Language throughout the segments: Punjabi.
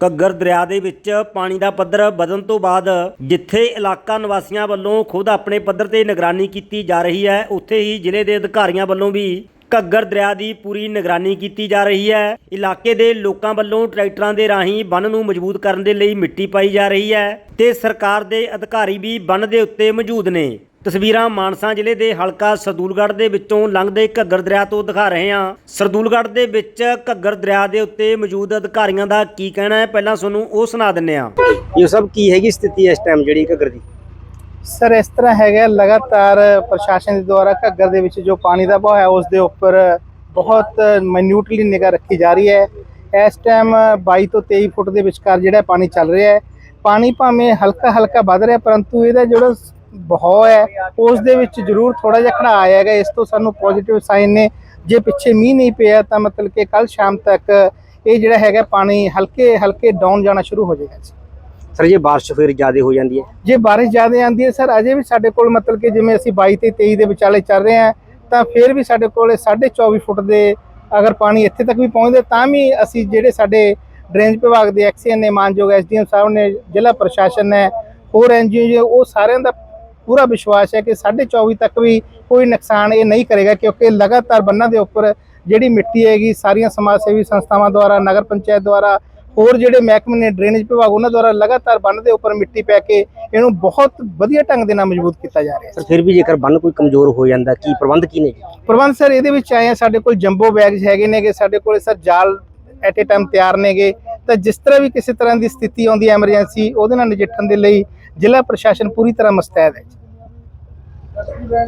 ਘੱਗਰ ਦਰਿਆ ਦੇ ਵਿੱਚ ਪਾਣੀ ਦਾ ਪੱਧਰ ਵਧਣ ਤੋਂ ਬਾਅਦ ਜਿੱਥੇ ਇਲਾਕਾ ਨਿਵਾਸੀਆਂ ਵੱਲੋਂ ਖੁਦ ਆਪਣੇ ਪੱਧਰ ਤੇ ਨਿਗਰਾਨੀ ਕੀਤੀ ਜਾ ਰਹੀ ਹੈ, ਉੱਥੇ ਹੀ ਜ਼ਿਲ੍ਹੇ ਦੇ ਅਧਿਕਾਰੀਆਂ ਵੱਲੋਂ ਵੀ ਘੱਗਰ ਦਰਿਆ ਦੀ ਪੂਰੀ ਨਿਗਰਾਨੀ ਕੀਤੀ ਜਾ ਰਹੀ ਹੈ। ਇਲਾਕੇ ਦੇ ਲੋਕਾਂ ਵੱਲੋਂ ਟਰੈਕਟਰਾਂ ਦੇ ਰਾਹੀਂ ਬੰਨ ਨੂੰ ਮਜ਼ਬੂਤ ਕਰਨ ਦੇ ਲਈ ਮਿੱਟੀ ਪਾਈ ਜਾ ਰਹੀ ਹੈ ਤੇ ਸਰਕਾਰ ਦੇ ਅਧਿਕਾਰੀ ਵੀ ਬੰਨ ਦੇ ਉੱਤੇ ਮੌਜੂਦ ਨੇ। ਤਸਵੀਰਾਂ ਮਾਨਸਾ ਜ਼ਿਲ੍ਹੇ ਦੇ ਹਲਕਾ ਸਰਦੂਲਗੜ੍ਹ ਦੇ ਵਿੱਚੋਂ ਲੰਘਦੇ ਘੱਗਰ ਦਰਿਆ ਤੋਂ ਦਿਖਾ ਰਹੇ ਹਾਂ। ਸਰਦੂਲਗੜ੍ਹ ਦੇ ਵਿੱਚ ਘੱਗਰ ਦਰਿਆ ਦੇ ਉੱਤੇ ਮੌਜੂਦ ਅਧਿਕਾਰੀਆਂ ਦਾ ਕੀ ਕਹਿਣਾ ਹੈ? ਪਹਿਲਾਂ ਤੁਹਾਨੂੰ ਉਹ ਸੁਣਾ ਦਿੰਨੇ ਹਾਂ। ਇਹ ਸਭ ਕੀ ਹੈਗੀ ਸਥਿਤੀ ਇਸ ਟਾਈਮ ਜਿਹੜੀ ਘੱਗਰ ਦੀ? ਸਰ ਇਸ ਤਰ੍ਹਾਂ ਹੈਗਾ ਲਗਾਤਾਰ ਪ੍ਰਸ਼ਾਸਨ ਦੇ ਦੁਆਰਾ ਘੱਗਰ ਦੇ ਵਿੱਚ ਜੋ ਪਾਣੀ ਦਾ ਵਹਾਅ ਹੈ ਉਸ ਦੇ ਉੱਪਰ ਬਹੁਤ ਮਾਈਨਿਊਟਲੀ ਨਿਗਾਹ ਰੱਖੀ ਜਾ ਰਹੀ ਹੈ। ਇਸ ਟਾਈਮ 22 ਤੋਂ 23 ਫੁੱਟ ਦੇ ਵਿਚਕਾਰ ਜਿਹੜਾ ਪਾਣੀ ਚੱਲ ਰਿਹਾ ਹੈ। ਪਾਣੀ ਭਾਵੇਂ ਹਲਕਾ ਹਲਕਾ ਵੱਧ ਰਿਹਾ ਪਰੰਤੂ ਇਹਦਾ ਜਿਹੜਾ ਬਹਾਅ ਹੈ। ਉਸ ਦੇ ਵਿੱਚ ਜ਼ਰੂਰ ਥੋੜਾ ਜਿਹਾ ਖੜਾ ਆਇਆ ਹੈਗਾ। ਇਸ ਤੋਂ ਸਾਨੂੰ ਪੋਜ਼ਿਟਿਵ ਸਾਈਨ ਨੇ। ਜੇ ਪਿੱਛੇ ਮੀਂਹ ਨਹੀਂ ਪਿਆ ਤਾਂ ਮਤਲਬ ਕਿ ਕੱਲ ਸ਼ਾਮ ਤੱਕ ਇਹ ਜਿਹੜਾ ਹੈਗਾ ਪਾਣੀ ਹਲਕੇ ਹਲਕੇ ਡਾਊਨ ਜਾਣਾ ਸ਼ੁਰੂ ਹੋ ਜਾਏਗਾ ਜੀ। ਸਰ ਜੇ ਬਾਰਿਸ਼ ਫਿਰ ਜ਼ਿਆਦਾ ਹੋ ਜਾਂਦੀ ਹੈ? ਜੇ ਬਾਰਿਸ਼ ਜ਼ਿਆਦਾ ਆਂਦੀ ਹੈ ਸਰ ਅਜੇ ਵੀ ਸਾਡੇ ਕੋਲ ਮਤਲਬ ਕਿ ਜਿਵੇਂ ਅਸੀਂ 22 ਤੇ 23 ਦੇ ਵਿਚਾਲੇ ਚੱਲ ਰਹੇ ਹਾਂ ਤਾਂ ਫਿਰ ਵੀ ਸਾਡੇ ਕੋਲ 24 ਫੁੱਟ ਦੇ ਅਗਰ ਪਾਣੀ ਇੱਥੇ ਤੱਕ ਵੀ ਪਹੁੰਚਦੇ ਤਾਂ ਵੀ ਅਸੀਂ ਜਿਹੜੇ ਸਾਡੇ ਡਰੇਨੇਜ ਵਿਭਾਗ ਦੇ ਐਕਸੀਅਨ ਨੇ ਮਾਨਯੋਗ ਐਸਡੀਐਮ ਸਾਹਿਬ ਨੇ ਜ਼ਿਲ੍ਹਾ ਪ੍ਰਸ਼ਾਸਨ ਨੇ ਹੋਰ ਐਨਜੀਓ ਉਹ ਸਾਰਿਆਂ ਦਾ ਪੂਰਾ ਵਿਸ਼ਵਾਸ ਹੈ ਕਿ 24 ਤੱਕ ਵੀ ਕੋਈ ਨੁਕਸਾਨ ਇਹ ਨਹੀਂ ਕਰੇਗਾ ਕਿਉਂਕਿ ਲਗਾਤਾਰ ਬੰਨਾਂ ਦੇ ਉੱਪਰ ਜਿਹੜੀ ਮਿੱਟੀ ਹੈਗੀ ਸਾਰੀਆਂ ਸਮਾਜ ਸੇਵੀ ਸੰਸਥਾਵਾਂ ਦੁਆਰਾ ਨਗਰ ਪੰਚਾਇਤ ਦੁਆਰਾ ਹੋਰ ਜਿਹੜੇ ਮਹਿਕਮੇ ਨੇ ਡਰੇਨੇਜ ਵਿਭਾਗ ਉਹਨਾਂ ਦੁਆਰਾ ਲਗਾਤਾਰ ਬੰਨ ਦੇ ਉੱਪਰ ਮਿੱਟੀ ਪੈ ਕੇ ਇਹਨੂੰ ਬਹੁਤ ਵਧੀਆ ਢੰਗ ਦੇ ਨਾਲ ਮਜ਼ਬੂਤ ਕੀਤਾ ਜਾ ਰਿਹਾ ਹੈ। ਸਰ ਫਿਰ ਵੀ ਜੇਕਰ ਬੰਨ ਕੋਈ ਕਮਜ਼ੋਰ ਹੋ ਜਾਂਦਾ ਕੀ ਪ੍ਰਬੰਧ ਕੀ ਨੇ ਪ੍ਰਬੰਧ ਸਰ ਇਹਦੇ ਵਿੱਚ ਆਏ ਆ ਸਾਡੇ ਕੋਲ ਜੰਬੋ ਬੈਗਸ ਹੈਗੇ ਨੇਗੇ ਸਾਡੇ ਕੋਲ ਸਰ ਜਾਲ ਐਟ ਏ ਟਾਈਮ ਤਿਆਰ ਨੇਗੇ। ਤਾਂ ਜਿਸ ਤਰ੍ਹਾਂ ਵੀ ਕਿਸੇ ਤਰ੍ਹਾਂ ਦੀ ਸਥਿਤੀ ਆਉਂਦੀ ਹੈ ਐਮਰਜੈਂਸੀ ਉਹਦੇ ਨਾਲ ਨਜਿੱਠਣ ਦੇ ਲਈ ਜ਼ਿਲ੍ਹਾ ਪ੍ਰਸ਼ਾਸਨ ਪੂਰੀ ਤਰ੍ਹਾਂ ਮੁਸਤੈਦ ਹੈ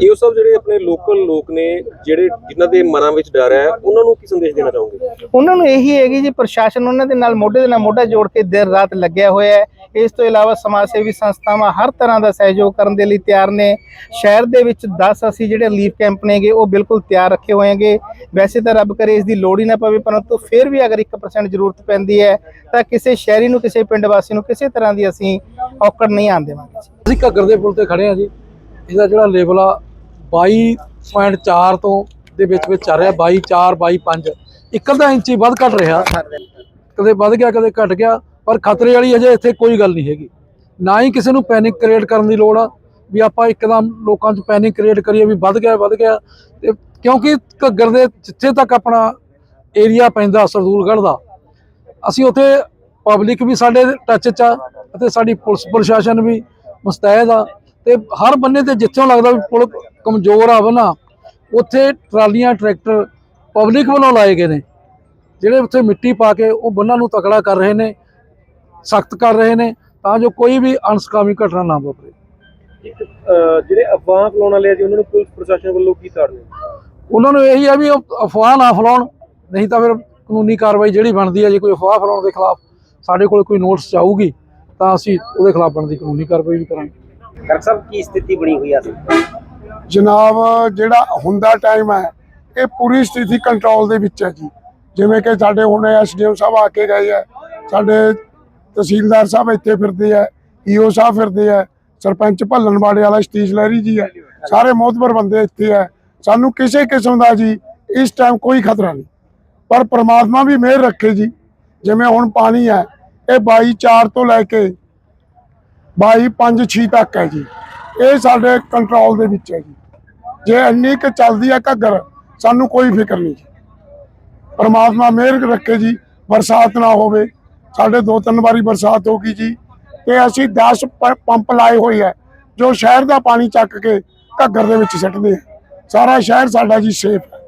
ਇਹ ਸਭ ਜਿਹੜੇ ਆਪਣੇ ਲੋਕਲ ਲੋਕ ਨੇ ਜਿਹੜੇ ਜਿਨ੍ਹਾਂ ਦੇ ਮਨਾਂ ਵਿੱਚ ਡਰ ਹੈ ਉਹਨਾਂ ਨੂੰ ਕੀ ਸੰਦੇਸ਼ ਦੇਣਾ ਚਾਹੋਗੇ? ਉਹਨਾਂ ਨੂੰ ਇਹੀ ਹੈਗੀ ਜੀ ਪ੍ਰਸ਼ਾਸਨ ਉਹਨਾਂ ਦੇ ਨਾਲ ਮੋਢੇ ਦੇ ਨਾਲ ਮੋਢਾ ਜੋੜ ਕੇ ਦਿਨ ਰਾਤ ਲੱਗਿਆ ਹੋਇਆ ਹੈ। ਇਸ ਤੋਂ ਇਲਾਵਾ ਸਮਾਜ ਸੇਵੀ ਸੰਸਥਾਵਾਂ ਹਰ ਤਰ੍ਹਾਂ ਦਾ ਸਹਿਯੋਗ ਕਰਨ ਦੇ ਲਈ ਤਿਆਰ ਨੇ। ਸ਼ਹਿਰ ਦੇ ਵਿੱਚ 10 ਅਸੀਂ ਜਿਹੜੇ ਲੀਫ ਕੈਂਪ ਨੇਗੇ ਉਹ ਬਿਲਕੁਲ ਤਿਆਰ ਰੱਖੇ ਹੋਏ ਹੈਗੇ। ਵੈਸੇ ਤਾਂ ਰੱਬ ਕਰੇ ਇਸ ਦੀ ਲੋੜ ਹੀ ਨਾ ਪਵੇ ਪਰੰਤੂ ਫਿਰ ਵੀ ਅਗਰ 1% ਜ਼ਰੂਰਤ ਪੈਂਦੀ ਹੈ ਤਾਂ ਕਿਸੇ ਸ਼ਹਿਰੀ ਨੂੰ ਕਿਸੇ ਪਿੰਡ ਵਾਸੀ ਨੂੰ ਕਿਸੇ ਤਰ੍ਹਾਂ ਦੀ ਅਸੀਂ ਔਕੜ ਨਹੀਂ ਆਣ ਦੇਵਾਂਗੇ। ਅਸੀਂ ਘੱਗਰ ਦੇ ਪੁਲ ਤੇ ਖੜੇ ਆ ਜੀ। ਇਹਦਾ ਜਿਹੜਾ ਲੈਵਲ ਆ 22.4 ਤੋਂ ਦੇ ਵਿੱਚ ਵਿੱਚ ਚੱਲ ਰਿਹਾ 22 4 22 5 ਇੱਕ ਅੱਧਾ ਇੰਚ ਹੀ ਵੱਧ ਘਟ ਰਿਹਾ। ਕਦੇ ਵੱਧ ਗਿਆ, ਕਦੇ ਘਟ ਗਿਆ, ਪਰ ਖਤਰੇ ਵਾਲੀ ਅਜੇ ਇੱਥੇ ਕੋਈ ਗੱਲ ਨਹੀਂ ਹੈਗੀ। ਨਾ ਹੀ ਕਿਸੇ ਨੂੰ ਪੈਨਿਕ ਕ੍ਰੀਏਟ ਕਰਨ ਦੀ ਲੋੜ ਆ, ਵੀ ਆਪਾਂ ਇੱਕਦਮ ਲੋਕਾਂ 'ਚ ਪੈਨਿਕ ਕ੍ਰੀਏਟ ਕਰੀਏ ਵੀ ਵੱਧ ਗਿਆ ਵੱਧ ਗਿਆ। ਤੇ ਕਿਉਂਕਿ ਘੱਗਰ ਦੇ ਜਿੱਥੇ ਤੱਕ ਆਪਣਾ ਏਰੀਆ ਪੈਂਦਾ ਸਰਦੂਲਗੜ੍ਹ ਦਾ, ਅਸੀਂ ਉੱਥੇ ਪਬਲਿਕ ਵੀ ਸਾਡੇ ਟੱਚ 'ਚ ਆ ਅਤੇ ਸਾਡੀ ਪੁਲਿਸ ਪ੍ਰਸ਼ਾਸਨ ਵੀ ਮੁਸਤੈਦ ਆ। ਤੇ ਹਰ ਬੰਨੇ ਤੇ ਜਿੱਥੋਂ ਲੱਗਦਾ ਵੀ ਪੁਲ ਕਮਜ਼ੋਰ ਆ ਬਣਾ ਉੱਥੇ ਟਰਾਲੀਆਂ ਟਰੈਕਟਰ ਪਬਲਿਕ ਵੱਲੋਂ ਲਾਏ ਗਏ ਨੇ। ਜਿਹੜੇ ਉੱਥੇ ਮਿੱਟੀ ਪਾ ਕੇ ਉਹ ਬੰਨਾਂ ਨੂੰ ਤਕੜਾ ਕਰ ਰਹੇ ਨੇ ਸਖਤ ਕਰ ਰਹੇ ਨੇ ਤਾਂ ਜੋ ਕੋਈ ਵੀ ਅਣਸਕਾਮੀ ਘਟਨਾ ਨਾ ਵਾਪਰੇ। ਜਿਹੜੇ ਅਫਵਾਹ ਫਲਾਉਣ ਵਾਲੇ ਆ ਜੀ ਉਹਨਾਂ ਨੂੰ ਪੁਲਿਸ ਪ੍ਰਸ਼ਾਸਨ ਵੱਲੋਂ ਕੀ ਤਾੜਨੇ ਉਹਨਾਂ ਨੂੰ ਇਹੀ ਆ ਵੀ ਅਫਵਾਹ ਨਾ ਫੈਲਾਉਣ ਨਹੀਂ ਤਾਂ ਫਿਰ ਕਾਨੂੰਨੀ ਕਾਰਵਾਈ ਜਿਹੜੀ ਬਣਦੀ ਹੈ ਜੇ ਕੋਈ ਅਫਵਾਹ ਫੈਲਾਉਣ ਦੇ ਖਿਲਾਫ ਸਾਡੇ ਕੋਲ ਕੋਈ ਨੋਟਿਸ ਆਊਗੀ ਤਾਂ ਅਸੀਂ ਉਹਦੇ ਖਿਲਾਫ ਬਣਦੀ ਕਾਨੂੰਨੀ ਕਾਰਵਾਈ ਵੀ ਕਰਾਂਗੇ। ਡਾਕਟਰ ਸਾਹਿਬ, ਕੀ ਸਥਿਤੀ ਬਣੀ ਹੋਈ ਆ? ਜਨਾਬ, ਜਿਹੜਾ ਹੁੰਦਾ ਟਾਈਮ ਹੈ, ਇਹ ਪੂਰੀ ਸਥਿਤੀ ਕੰਟਰੋਲ ਦੇ ਵਿੱਚ ਹੈ ਜੀ। ਜਿਵੇਂ ਕਿ ਸਾਡੇ ਹੁਣ ਐਸਡੀਐਮ ਸਾਹਿਬ ਆ ਕੇ ਗਏ ਆ, ਸਾਡੇ ਤਹਿਸੀਲਦਾਰ ਸਾਹਿਬ ਇੱਥੇ ਫਿਰਦੇ ਆ ਈਓ ਸਾਹਿਬ ਫਿਰਦੇ ਆ, ਸਰਪੰਚ ਭੱਲਣਵਾੜੇ ਵਾਲਾ ਸਤੀਸ਼ ਲਹਿਰੀ ਜੀ ਆ, ਸਾਰੇ ਮੋਹਤਬਰ ਬੰਦੇ ਇੱਥੇ ਆ। ਸਾਨੂੰ ਕਿਸੇ ਕਿਸਮ ਦਾ ਜੀ ਇਸ ਟਾਈਮ ਕੋਈ ਖਤਰਾ ਨਹੀਂ। ਪਰ ਪ੍ਰਮਾਤਮਾ ਵੀ ਮਿਹਰ ਰੱਖੇ ਜੀ। ਜਿਵੇਂ ਹੁਣ ਪਾਣੀ ਹੈ, ਇਹ 22 4 ਤੋਂ ਲੈ ਕੇ 22 5 6 ਤੱਕ ਹੈ ਜੀ। ਇਹ ਸਾਡੇ ਕੰਟਰੋਲ ਦੇ ਵਿੱਚ ਹੈ ਜੀ। ਜੇ ਇੰਨੀ ਕੁ ਚੱਲਦੀ ਹੈ ਘੱਗਰ, ਸਾਨੂੰ ਕੋਈ ਫਿਕਰ ਨਹੀਂ ਜੀ। ਪਰਮਾਤਮਾ ਮਿਹਰ ਰੱਖੇ ਜੀ, ਬਰਸਾਤ ਨਾ ਹੋਵੇ। ਸਾਡੇ ਦੋ ਤਿੰਨ ਵਾਰੀ ਬਰਸਾਤ ਹੋ ਗਈ ਜੀ। ਤੇ ਅਸੀਂ 10 ਪੰਪ ਲਾਏ ਹੋਏ ਆ, ਜੋ ਸ਼ਹਿਰ ਦਾ ਪਾਣੀ ਚੱਕ ਕੇ ਘੱਗਰ ਦੇ ਵਿੱਚ ਸਿੱਟਦੇ ਆ। ਸਾਰਾ ਸ਼ਹਿਰ ਸਾਡਾ ਜੀ ਸੇਫ ਹੈ